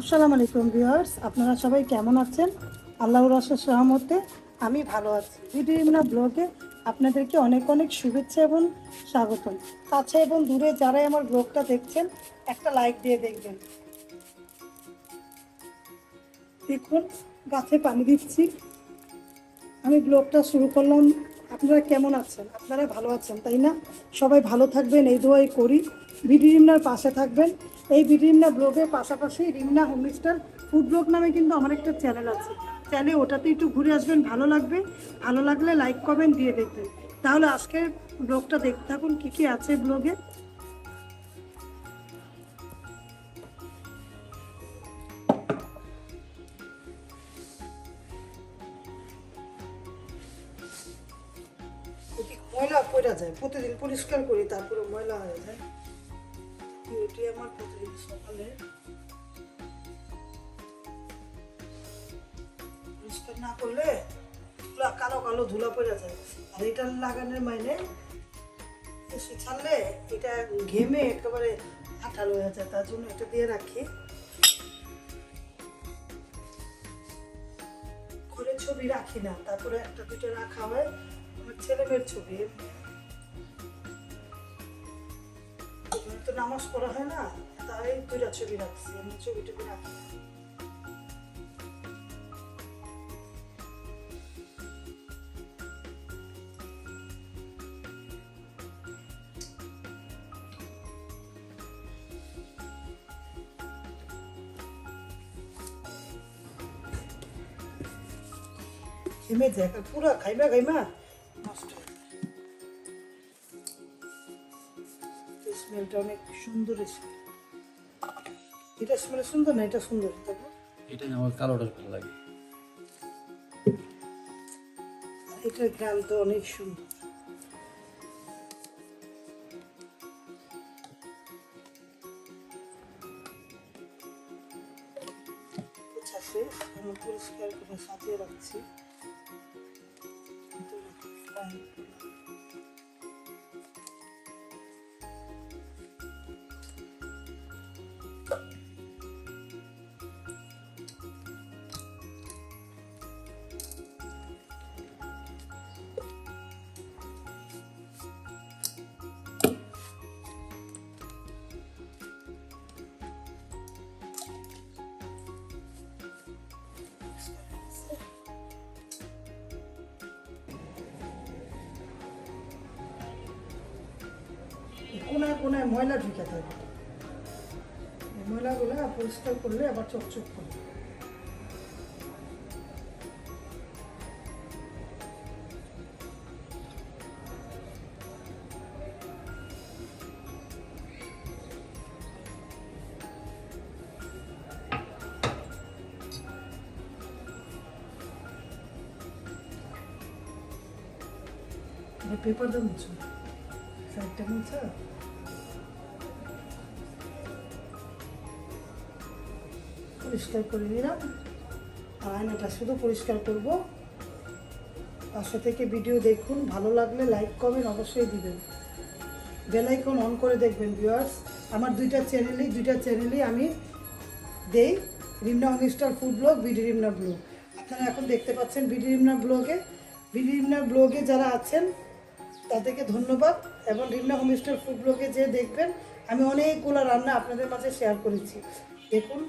আসসালামু আলাইকুম ভিউয়ার্স, আপনারা সবাই কেমন আছেন? আল্লাহর আশার সহমতে আমি ভালো আছি। ভিডিও ইমনা ব্লগে আপনাদেরকে অনেক অনেক শুভেচ্ছা এবং স্বাগতম। কাছে এবং দূরে যারাই আমার ব্লগটা দেখছেন, একটা লাইক দিয়ে দেখবেন। দেখুন, গাছে পানি দিচ্ছি। আমি ব্লগটা শুরু করলাম। আপনারা কেমন আছেন? আপনারা ভালো আছেন, তাই না? সবাই ভালো থাকবেন, এই দোয়াই করি। বিডি রিমনার পাশে থাকবেন। এই বিডি রিমনা ব্লগের পাশাপাশি রিমনা হোমস্টার ফুড ব্লগ নামে কিন্তু আমার একটা চ্যানেল আছে। চ্যানেলে ওটাতে একটু ঘুরে আসবেন, ভালো লাগবে। ভালো লাগলে লাইক, কমেন্ট দিয়ে দেখবেন। তাহলে আজকের ব্লগটা দেখতে থাকুন, কী কী আছে ব্লগে। ময়লা পড়া যায়, প্রতিদিন পরিষ্কার করি, তারপরে ময়লা হয়ে যায়। এটি আমার প্রতিদিন সকালে। পরিষ্কার না করলে ধুলা, কালো কালো ধুলা পড়ে যায়। আর এটা লাগানোর মাইনে এসে ছাড়লে এটা ঘেমে একেবারে আঠালো হয়ে যায়, তার জন্য এটা দিয়ে রাখি। ঘরে ছবি রাখি না, তারপরে একটা দুটো রাখা হয়। আমার ছেলে মেয়ের ছবি। নামাজ পড়া হয় না, তাই দুইটা ছবি রাখছি এমনি ছবি টবি রাখি। ঘেমে যায় পুরো খাইমা খাইমা স্মেলটা অনেক সুন্দর স্মেল এটা স্মেল সুন্দর না এটা সুন্দর? এটাই আমার কালোটা ভালো লাগে। এটার গ্রাম তো অনেক সুন্দর। আচ্ছা আমি পরিষ্কার করে সাজিয়ে রাখছি। কোনায় কোনায় ময়লা ঢুকে থাকে। ময়লাগুলো পরিষ্কার করলে আবার চকচক করবে পেপার মুছো। সাইডটা মুছো। পরিষ্কার করে নিলাম। আর আয়নাটা শুধু পরিষ্কার করব। পাশে থেকে ভিডিও দেখুন। ভালো লাগলে লাইক কমেন্ট অবশ্যই দিবেন। বেলাইকন অন করে দেখবেন ভিউয়ার্স আমার দুইটা চ্যানেলেই দুইটা চ্যানেলেই আমি দেই। Rimna home star food vlog BD Rimna vlog আপনারা এখন দেখতে পাচ্ছেন বিডি রিমনা ব্লগে বিডি রিমনা ব্লগে যারা আছেন, তাদেরকে ধন্যবাদ। এবং রিমনা হোমস্টার ফুড ব্লগে যে দেখবেন, আমি অনেকগুলো রান্না আপনাদের মাঝে শেয়ার করেছি। দেখুন।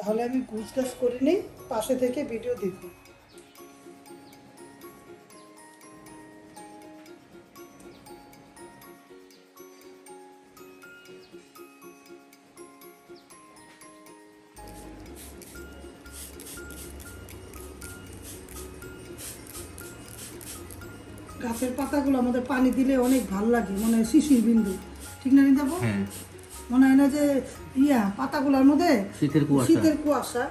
তাহলে আমি গুজগাছ করে নিই পাশে থেকে ভিডিও দেখব গাছের পাতাগুলো আমাদের পানি দিলে অনেক ভালো লাগে মানে শিশির বিন্দু। ঠিক না নিতে হ্যাঁ। মনে হয় না যে ইয়া পাতাগুলোর মধ্যে শীতের কুয়াশা। শীতের কুয়াশা।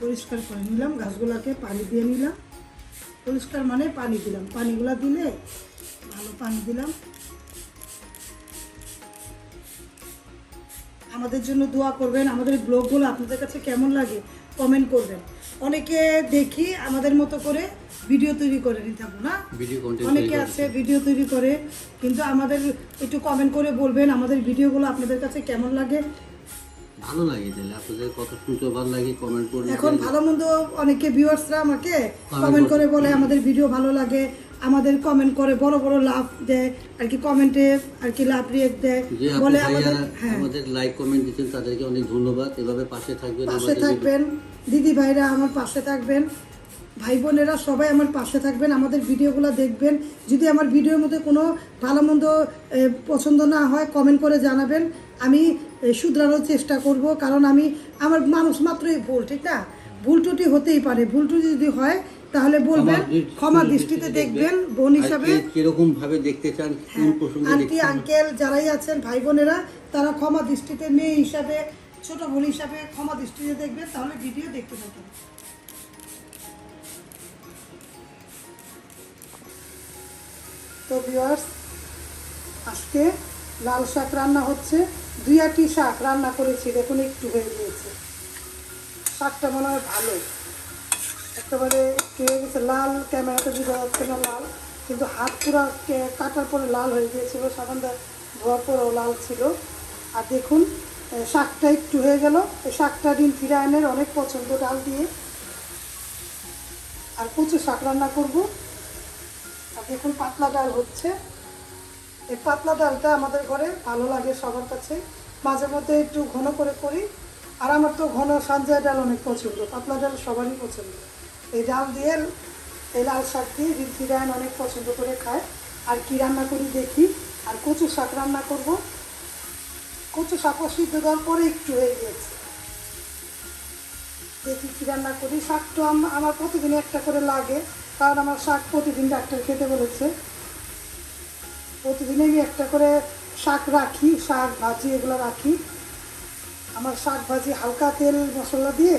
পরিষ্কার করে নিলাম গাছগুলোকে পানি দিয়ে নিলাম। পরিষ্কার মানে পানি দিলাম। পানিগুলো দিলে ভালো পানি দিলাম। আমাদের জন্য দোয়া করবেন আমাদের ব্লগগুলো আপনাদের কাছে কেমন লাগে কমেন্ট করবেন। অনেকে দেখি আমাদের মতো করে ভিডিও তৈরি করে নিতে হবে না? অনেকে আছে ভিডিও তৈরি করে কিন্তু আমাদের একটু কমেন্ট করে বলবেন আমাদের ভিডিওগুলো আপনাদের কাছে কেমন লাগে। ভালো লাগে তাহলে আপনাদের কত শুনতে ভালো লাগে কমেন্ট করে এখন ভালো মন্দ অনেকে ভিউয়ার্সরা আমাকে কমেন্ট করে বলে আমাদের ভিডিও ভালো লাগে। আমাদের কমেন্ট করে বড় বড় লাভ দেয় আর কি কমেন্টে আর কি লাভ রিয়েক্ট দেয়। বলে আমাদের হ্যাঁ। আমাদের লাইক কমেন্ট দিচ্ছেন তাদেরকে অনেক ধন্যবাদ। এভাবে পাশে থাকবেন পাশে থাকবেন। দিদি ভাইরা আমার পাশে থাকবেন। ভাই বোনেরা সবাই আমার পাশে থাকবেন আমাদের ভিডিওগুলো দেখবেন। যদি আমার ভিডিওর মধ্যে কোনো ভালো মন্দ পছন্দ না হয় কমেন্ট করে জানাবেন। আমি শুধরানোর চেষ্টা করব কারণ আমি আমার মানুষ মাত্রই ভুল ঠিক না? ভুল ত্রুটি হতেই পারে। ভুল ত্রুটি যদি হয় তাহলে বলবেন ক্ষমা- দৃষ্টিতে দেখবেন। বোন হিসাবে। কীরকম ভাবে দেখতে চান প্রসঙ্গে আন্টি আঙ্কেল যারাই আছেন ভাই বোনেরা তারা ক্ষমা দৃষ্টিতে মেয়ে হিসাবে ছোট বোন হিসাবে ক্ষমা দৃষ্টিতে দেখবেন তাহলে ভিডিও দেখতে থাকেন। তো ভিউয়ার্স আজকে লাল শাক রান্না হচ্ছে। দুই আটি শাক রান্না করেছি দেখুন একটু হয়ে গিয়েছে। শাকটা মনে হয় ভালো। একেবারে হয়ে গেছে? লাল ক্যামেরাতে বোঝা যাচ্ছে না লাল। কিন্তু হাত পুরো কাটার পরে লাল হয়ে গিয়েছিল সাবানটা ধোয়ার পরেও লাল ছিল। আর দেখুন শাকটা একটু হয়ে গেল। এই শাকটা ডিম ফিরায়নের অনেক পছন্দ ডাল দিয়ে। আর কচু শাক রান্না করব। আর দেখুন, পাতলা ডাল হচ্ছে। এই পাতলা ডালটা আমাদের ঘরে ভালো লাগে সবার কাছে। মাঝে মধ্যে একটু ঘন করে করি। আর আমার তো ঘন সানজায় ডাল অনেক পছন্দ। পাতলা ডাল সবারই পছন্দ। এই ডাল দিয়ে এই লাল শাক দিয়ে রিদ্ধিরায়ন অনেক পছন্দ করে খায়। আর কি রান্না করি দেখি, আর কচু শাক রান্না করব। কচু শাকও সিদ্ধ দেওয়ার পরে একটু হয়ে গিয়েছে। দেখি কী রান্না করি। শাক তো আমার প্রতিদিন একটা করে লাগে, কারণ আমার শাক প্রতিদিন ডাক্তার খেতে বলেছে। প্রতিদিন আমি একটা করে শাক রাখি, শাক ভাজি এগুলো রাখি। আমার শাক ভাজি হালকা তেল মশলা দিয়ে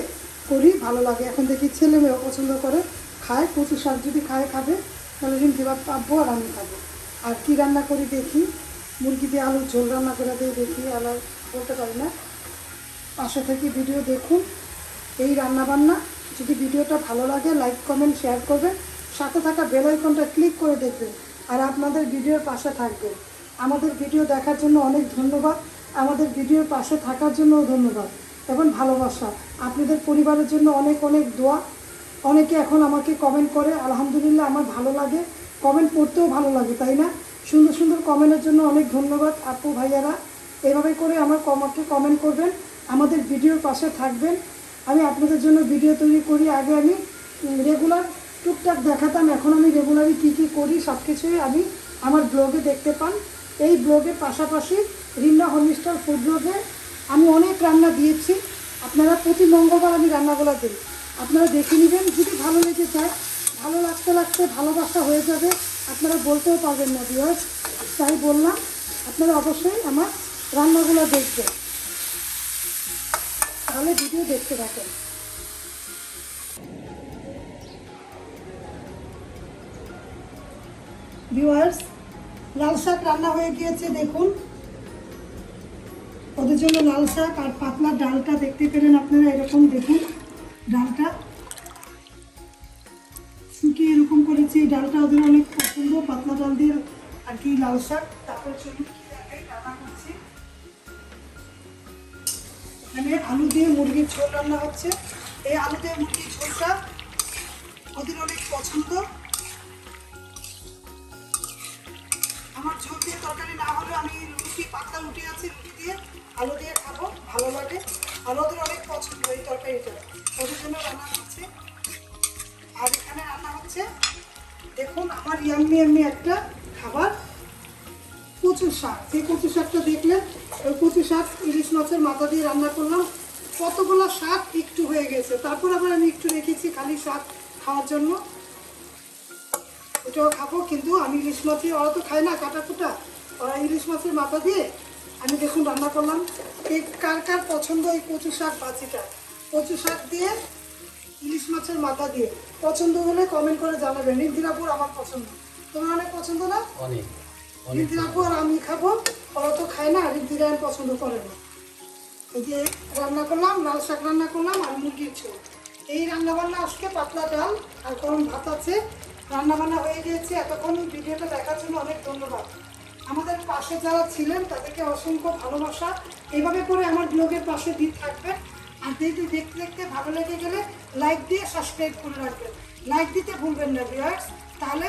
করি, ভালো লাগে। এখন দেখি ছেলে মেয়েও পছন্দ করে, খায়, কচু শাক যদি খায়, খাবে, তাহলে রিমকি ভাত পাবো আর আমি খাব। আর কী রান্না করি দেখি, মুরগি দিয়ে আলুর ঝোল রান্না করে দিয়ে দেখি আলার বলতে পারি না। পাশে থেকে ভিডিও দেখুন, এই রান্নাবান্না যদি ভিডিওটা ভালো লাগে, লাইক, কমেন্ট, শেয়ার করবেন। সাথে থাকা বেল আইকনটা ক্লিক করে দেখবেন, আর আপনাদের ভিডিওর পাশে থাকবেন। আমাদের ভিডিও দেখার জন্য অনেক ধন্যবাদ। আমাদের ভিডিওর পাশে থাকার জন্যও ধন্যবাদ। এবং ভালোবাসা। আপনাদের পরিবারের জন্য অনেক অনেক দোয়া। অনেকে এখন আমাকে কমেন্ট করে, আলহামদুলিল্লাহ, আমার ভালো লাগে। কমেন্ট পড়তেও ভালো লাগে, তাই না? সুন্দর সুন্দর কমেন্টের জন্য অনেক ধন্যবাদ আপু, ভাইয়ারা। এভাবে করে আমার আমাকে কমেন্ট করবেন, আমাদের ভিডিওর পাশে থাকবেন। আমি আপনাদের জন্য ভিডিও তৈরি করি। আগে আমি রেগুলার টুকটাক দেখাতাম, এখন আমি রেগুলারই কী কী করি সব কিছুই আমি আমার ব্লগে দেখতে পান। এই ব্লগের পাশাপাশি রিন্না হোমস্টার ফুড ব্লগে আমি অনেক রান্না দিয়েছি। আপনারা প্রতি মঙ্গলবার আমি রান্নাগুলো দিই। আপনারা দেখে নেবেন, যদি ভালো লেগে যায়, ভালো লাগতে লাগতে ভালোবাসা হয়ে যাবে, আপনারা বলতেও পারবেন না ভিউয়ার্স তাই বললাম, আপনারা অবশ্যই আমার রান্নাগুলো দেখবেন। তাহলে ভিডিও দেখতে থাকেন। ভিউয়ার্স লাল শাক রান্না হয়ে গিয়েছে, দেখুন। ওদের জন্য লাল শাক আর পাতলা ডালটা দেখতে পেলেন আপনারা, এরকম দেখুন ডালটা। শুকিয়ে এরকম করেছি, এই ডালটা ওদের অনেক পছন্দ, পাতলা ডাল দিয়ে আর কি লাল শাক। তারপর চলুন রান্না এখানে আলু দিয়ে মুরগির ঝোল রান্না হচ্ছে। এই আলু দিয়ে মুরগির ঝোলটা ওদের অনেক পছন্দ। আমার ঝোল দিয়ে তরকারি না হলে এমনি একটা খাবার কচু শাক। সেই কচু শাকটা দেখলেন ওই কচু শাক ইলিশ মাছের মাথা দিয়ে রান্না করলাম। কতগুলো শাক একটু হয়ে গেছে। তারপর আবার আমি একটু রেখেছি খালি শাক খাওয়ার জন্য। এটাও খাব, কিন্তু আমি ইলিশ মাছের ওরা তো খায় না কাটা কুটা ওরা ইলিশ মাছের মাথা দিয়ে আমি দেখুন রান্না করলাম। এই কার কার পছন্দ এই কচু শাক ভাজিটা কচু শাক দিয়ে ইলিশ মাছের মাথা দিয়ে। পছন্দ হলে কমেন্ট করে জানাবেন। রিন্দিরাপুর আমার পছন্দ। তোমার অনেক পছন্দ না? অনেক অনেক রিন্দিরাপুর আর আমি খাব। ওরা তো খায় না রিন্দিরায়ন পছন্দ করে না। এই যে রান্না করলাম লাল শাক রান্না করলাম আর মুরগির ঝোল। এই রান্না বান্না আজকে পাতলা ডাল আর গরম ভাত আছে। রান্না বান্না হয়ে গিয়েছে এতক্ষণ ভিডিওটা দেখার জন্য অনেক ধন্যবাদ। আমাদের পাশে যারা ছিলেন তাদেরকে অসংখ্য ভালোবাসা। এইভাবে করে আমার ব্লগের পাশে দিয়ে থাকবেন। আর দেখতে দেখতে দেখতে ভালো লেগে গেলে লাইক দিয়ে সাবস্ক্রাইব করে রাখবেন। লাইক দিতে ভুলবেন না ভিউয়ার্স তাহলে